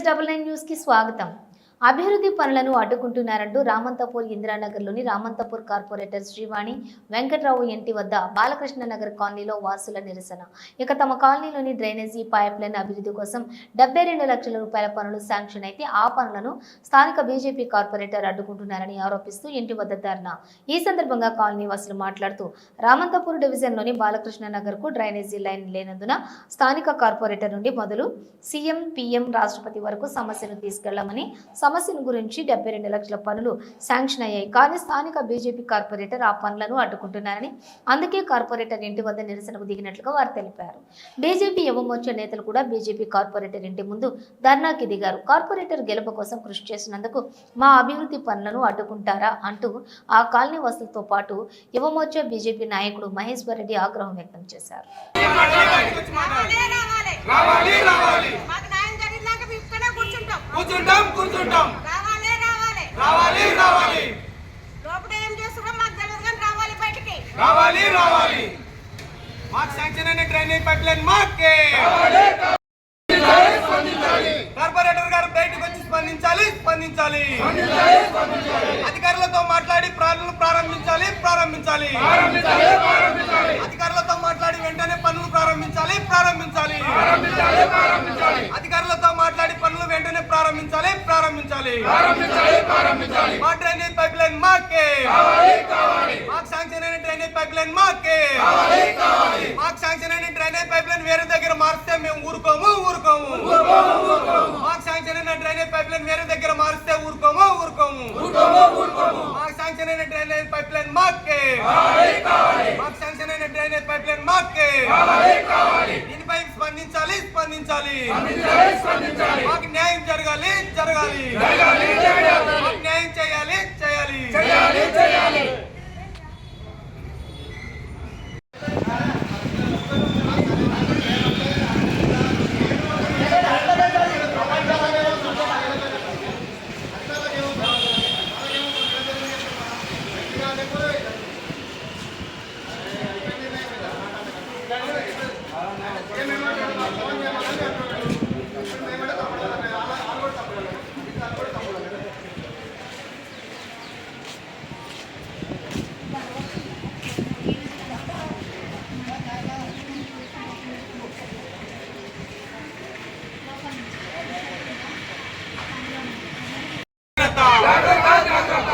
NS double nine news కి స్వాగతం అభివృద్ధి పనులను అడ్డుకుంటున్నారంటూ రామంతపూర్ ఇందిరానగర్లోని రామంతపూర్ కార్పొరేటర్ శ్రీవాణి వెంకట్రావు ఇంటి వద్ద బాలకృష్ణ నగర్ కాలనీలో వాసుల నిరసన. ఇక తమ కాలనీలోని డ్రైనేజీ పైప్ లైన్ అభివృద్ధి కోసం డెబ్బై రెండు లక్షల రూపాయల పనులు శాంక్షన్ అయితే ఆ పనులను స్థానిక బీజేపీ కార్పొరేటర్ అడ్డుకుంటున్నారని ఆరోపిస్తూ ఇంటి వద్ద ధర్నా. ఈ సందర్భంగా కాలనీ వాసులు మాట్లాడుతూ రామంతపూర్ డివిజన్లోని బాలకృష్ణ నగర్కు డ్రైనేజీ లైన్ లేనందున స్థానిక కార్పొరేటర్ నుండి మొదలు సీఎం పీఎం రాష్ట్రపతి వరకు సమస్యను తీసుకెళ్ళామని సమస్యను గురించి డెబ్బై రెండు లక్షల పనులు శాంక్షన్ అయ్యాయి. కానీ స్థానిక బీజేపీ కార్పొరేటర్ ఆ పనులను అడ్డుకుంటున్నారని అందుకే కార్పొరేటర్ ఇంటి వద్ద నిరసనకు దిగినట్లుగా వారు తెలిపారు. బీజేపీ యువమోర్చా నేతలు కూడా బీజేపీ కార్పొరేటర్ ఇంటి ముందు ధర్నాకి దిగారు. కార్పొరేటర్ గెలుపు కోసం కృషి చేసినందుకు మా అభివృద్ధి పనులను అడ్డుకుంటారా అంటూ ఆ కాలనీ వసతులతో పాటు యువమోర్చా బీజేపీ నాయకుడు మహేశ్వర్ రెడ్డి ఆగ్రహం వ్యక్తం చేశారు రావాలి రావాలి రావాలి రావాలి మాకు న్యాయం జరిగినాక మేము ఇక్కడే కూర్చుంటాం కూర్చుంటాం. రావాలి రావాలి. రావాలి రావాలి. లోపల ఏం చేస్తున్నాం మాకు తెలియదు కానీ రావాలి బయటికి. రావాలి రావాలి. మాకు శాంక్షన్ అయిన డ్రైనేజ్ పైప్ లైన్ మాకే. కార్పొరేటర్ గారు బయటకు వచ్చి స్పందించాలి స్పందించాలి. అధికారులతో మాట్లాడి పనులు ప్రారంభించాలి ప్రారంభించాలి. అధికారులతో మాట్లాడి వెంటనే పనులు ప్రారంభించాలి ప్రారంభించాలి అధికారులతో మాట్లాడి పనులు వెంటనే ప్రారంభించాలి ప్రారంభించాలి. మా డ్రైనేజ్ పైప్ లైన్ మాకే. మాకు శాంక్షన్ అయిన డ్రైనేజ్ పైప్ లైన్ మాకే. మాకు శాంక్షన్ అయిన డ్రైనేజ్ పైప్ లైన్ వేరే దగ్గర మారిస్తే మేము ఊరుకోము ఊరుకోము. మాకు శాంక్షన్ అయిన డ్రైనేజ్ పైప్ లైన్ వేరే దగ్గర మారిస్తే ఊరుకోము ఊరుకోము. మాకు శాంక్షన్ అయిన డ్రైనేజ్ పైప్ లైన్ మాకే. మాకు శాంక్షన్ అయిన డ్రైనేజ్ పైప్ లైన్ మాకే. దీనిపై స్పందించాలి స్పందించాలి. మాకు న్యాయం జరగాలి. జరగాలి మాకు న్యాయం చేయాలి చేయాలి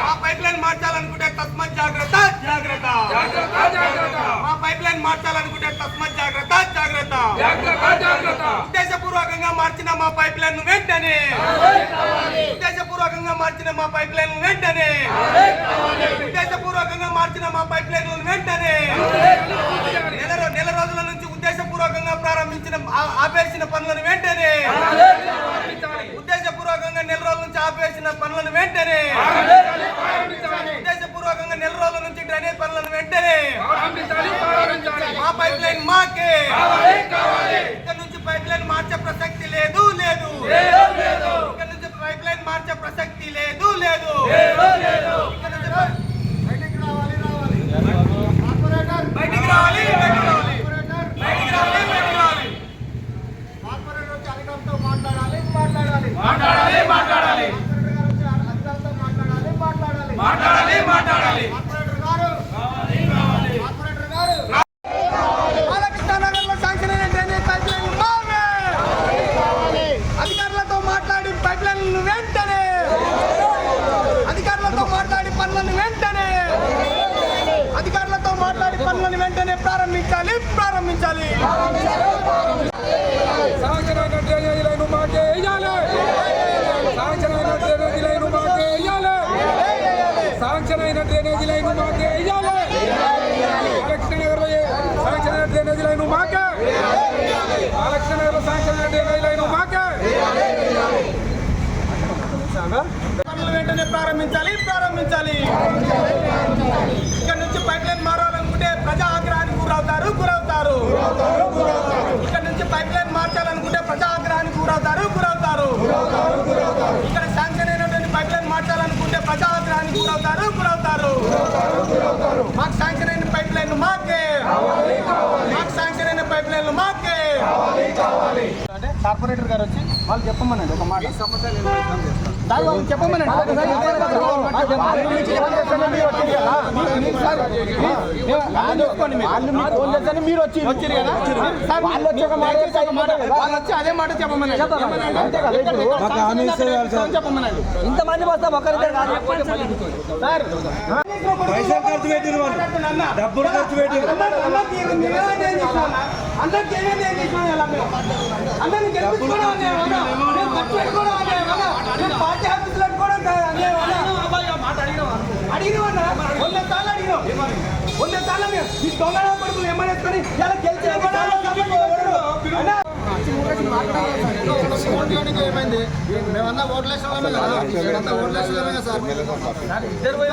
మా పైప్ లైన్ మార్చాలనుకుంటే తస్మత్ జాగ్రత్త జాగ్రత్త మా పైప్ లైన్ మార్చాలనుకుంటే తస్మత్ జాగ్రత్త జాగ్రత్త ఉద్దేశపూర్వకంగా మార్చిన మా పైప్ లైన్ వెంటనే ఉద్దేశపూర్వకంగా మార్చిన మా పైప్ లైన్ వెంటనే. ఉద్దేశపూర్వకంగా మార్చిన మా పైప్ లైన్ వెంటనే. నెల నెల రోజుల నుంచి ఉద్దేశపూర్వకంగా ప్రారంభించిన ఆపేసిన పనులను వెంటనే. ఉద్దేశపూర్వకంగా నెల రోజుల నుంచి ఆపేసిన పనులను వెంటనే. ఉద్దేశపూర్వకంగా నెల రోజుల నుంచి డ్రైనేజ్ పనులను వెంటనే. మా పైప్ లైన్ మాకే. Edo! Devam! ప్రారంభించాలి ప్రారంభించాలి. ఇక్కడ నుంచి పైప్ లైన్ మారాలనుకుంటే ప్రజా ఆగ్రహానికి గురవుతారు గురవుతారు. ఇక్కడ నుంచి పైప్ లైన్ మార్చాలనుకుంటే ప్రజా ఆగ్రహానికి గురవుతారు గురవుతారు ఇక్కడ శాంక్షన్ అయినటువంటి పైప్ లైన్ మార్చాలనుకుంటే ప్రజా ఆగ్రహానికి గురవుతారు గురవుతారు మాకు శాంక్షన్ అయిన పైప్ లైన్ మాకే మాకు శాంక్షన్ అయిన పైప్ లైన్ మాకే అంటే కార్పొరేటర్ గారు వచ్చి వాళ్ళు చెప్పమనండి ఒక మాట. దాని వాళ్ళు చెప్పమనండి. మీరు. వచ్చి వచ్చారు కదా? సార్ వాళ్ళు వచ్చి ఒక మాట చేసి ఒక మాట వాళ్ళు వచ్చి అదే మాట చెప్పమనండి. ఇంతమంది వస్తాం ఒకరిద్దరు కాదు. సార్ పైసలు ఖర్చు పెట్టిన వాళ్ళు. డబ్బులు ఖర్చు పెట్టిన అందరికి ఏమేమి మేము అందరిని గెలిపించుకోవడం. మేము ఖర్చు పెట్టుకోవడం. మేము పార్టీ ఆఫీసులకు కూడా అనే వాళ్ళ. అడిగినవన్నా వంద సార్లు అడిగినాం వంద సార్లు మేము ఈ దొంగ కొడుకులు ఏమనేసుకొని ఇలా గెలిచిన అన్నా. ఏమైంది మేమన్నా ఓట్లేసిన వాళ్ళమే కదా ఓట్లేసిన వాళ్ళమే కదా సార్. చెప్పేది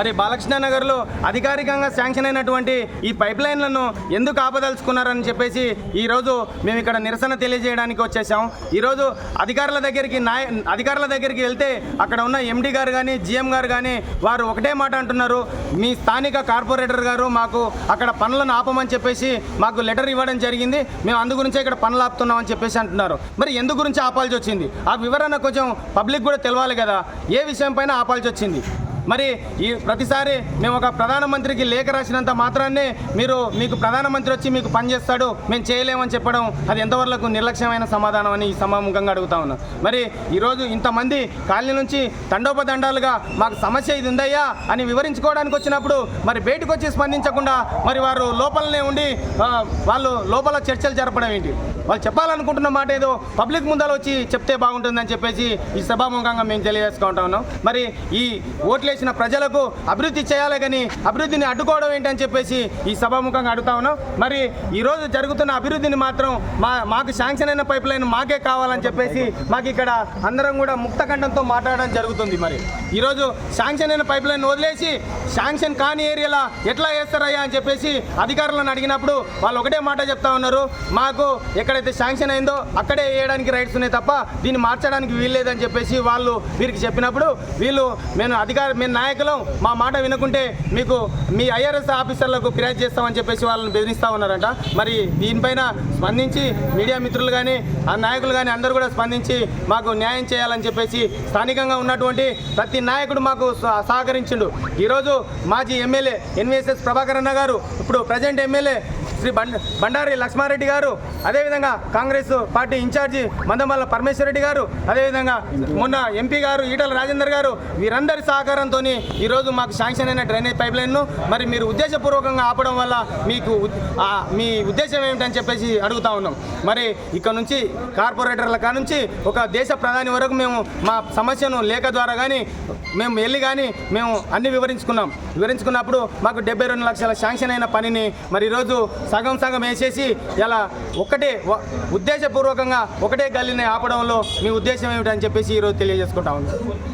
మరి బాలకృష్ణనగర్లో అధికారికంగా శాంక్షన్ అయినటువంటి ఈ పైప్ లైన్లను ఎందుకు ఆపదలుచుకున్నారని చెప్పేసి ఈరోజు మేము ఇక్కడ నిరసన తెలియజేయడానికి వచ్చేసాం. ఈరోజు అధికారుల దగ్గరికి నాయ అధికారుల దగ్గరికి వెళ్తే అక్కడ ఉన్న ఎండి గారు కానీ జిఎం గారు కానీ వారు ఒకటే మాట అంటున్నారు. మీ స్థానిక కార్పొరేటర్ గారు మాకు అక్కడ పనులను ఆపమని చెప్పేసి మాకు లెటర్ ఇవ్వడం జరిగింది. మేము అందు గురించే ఇక్కడ పనులు ఆపుతున్నామని చెప్పేసి అంటున్నారు. మరి ఎందు గురించి ఆపాల్సి వచ్చింది? ఆ వివరణ కొంచెం పబ్లిక్ కూడా తెలవాలి కదా. ఏ విషయం పైన ఆపాల్సి వచ్చింది? మరి ఈ ప్రతిసారి మేము ఒక ప్రధానమంత్రికి లేఖ రాసినంత మాత్రాన్నే మీరు మీకు ప్రధానమంత్రి వచ్చి మీకు పని చేస్తాడు మేము చేయలేమని చెప్పడం అది ఎంతవరకు నిర్లక్ష్యమైన సమాధానం అని ఈ సమాముఖంగా అడుగుతా ఉన్నాం. మరి ఈరోజు ఇంతమంది కాలనీ నుంచి తండోపదండాలుగా మాకు సమస్య ఇది ఉందయ్యా అని వివరించుకోవడానికి వచ్చినప్పుడు మరి బయటకు వచ్చి స్పందించకుండా మరి వారు లోపలనే ఉండి వాళ్ళు లోపల చర్చలు జరపడం ఏంటి? వాళ్ళు చెప్పాలనుకుంటున్న మాట ఏదో పబ్లిక్ ముందర వచ్చి చెప్తే బాగుంటుందని చెప్పేసి ఈ సభాముఖంగా మేము తెలియజేసుకుంటా ఉన్నాం. మరి ఈ ఓట్లేసిన ప్రజలకు అభివృద్ధి చేయాలి కానీ అభివృద్ధిని అడ్డుకోవడం ఏంటని చెప్పేసి ఈ సభాముఖంగా అడుగుతా ఉన్నాం. మరి ఈరోజు జరుగుతున్న అభివృద్ధిని మాత్రం మా మాకు శాంక్షన్ అయిన పైప్ లైన్ మాకే కావాలని చెప్పేసి మాకు ఇక్కడ అందరం కూడా ముక్తకంఠంతో మాట్లాడడం జరుగుతుంది మరి. ఈరోజు శాంక్షన్ అయిన పైప్ లైన్ వదిలేసి శాంక్షన్ కాని ఏరియాలో ఎట్లా వేస్తారయ్యా అని చెప్పేసి అధికారులను అడిగినప్పుడు వాళ్ళు ఒకటే మాట చెప్తా ఉన్నారు. మాకు ఎక్కడైతే శాంక్షన్ అయిందో అక్కడే వేయడానికి రైట్స్ ఉన్నాయి తప్ప దీన్ని మార్చడానికి వీల్లేదని చెప్పేసి వాళ్ళు వీరికి చెప్పినప్పుడు వీళ్ళు మేము అధికార మేము నాయకులం. మా మాట వినకుంటే మీకు మీ ఐఆర్ఎస్ ఆఫీసర్లకు ఫిర్యాదు చేస్తామని చెప్పేసి వాళ్ళని బెదిరిస్తూ ఉన్నారంట. మరి దీనిపైన స్పందించి మీడియా మిత్రులు కానీ ఆ నాయకులు కానీ అందరూ కూడా స్పందించి మాకు న్యాయం చేయాలని చెప్పేసి స్థానికంగా ఉన్నటువంటి ప్రతి నాయకుడు మాకు సహ- సహకరించిండు. ఈరోజు మాజీ ఎమ్మెల్యే ఎన్విఎస్ఎస్ ప్రభాకర్ అన్న గారు ఇప్పుడు ప్రజెంట్ ఎమ్మెల్యే శ్రీ బండ బండారి లక్ష్మారెడ్డి గారు అదేవిధంగా కాంగ్రెస్ పార్టీ ఇన్ఛార్జి మందమల్ల పరమేశ్వర రెడ్డి గారు అదేవిధంగా మొన్న ఎంపీ గారు ఈటల రాజేందర్ గారు వీరందరి సహకారంతో ఈరోజు మాకు శాంక్షన్ అయిన డ్రైనేజ్ పైప్ లైన్ను మరి మీరు ఉద్దేశపూర్వకంగా ఆపడం వల్ల మీకు మీ ఉద్దేశం ఏమిటని చెప్పేసి అడుగుతా ఉన్నాం. మరి ఇక్కడ నుంచి కార్పొరేటర్ల కానుంచి ఒక దేశ ప్రధాని వరకు మేము మా సమస్యను లేఖ ద్వారా కానీ మేము వెళ్ళి కానీ మేము అన్ని వివరించుకున్నాం. వివరించుకున్నప్పుడు మాకు డెబ్బై రెండు లక్షల శాంక్షన్ అయిన పనిని మరి ఈరోజు సగం సగం వేసేసి ఇలా ఒకటే వ- ఉద్దేశపూర్వకంగా ఒకటే గల్లీని ఆపడంలో మీ ఉద్దేశం ఏమిటని చెప్పేసి ఈరోజు తెలియజేసుకుంటా ఉంది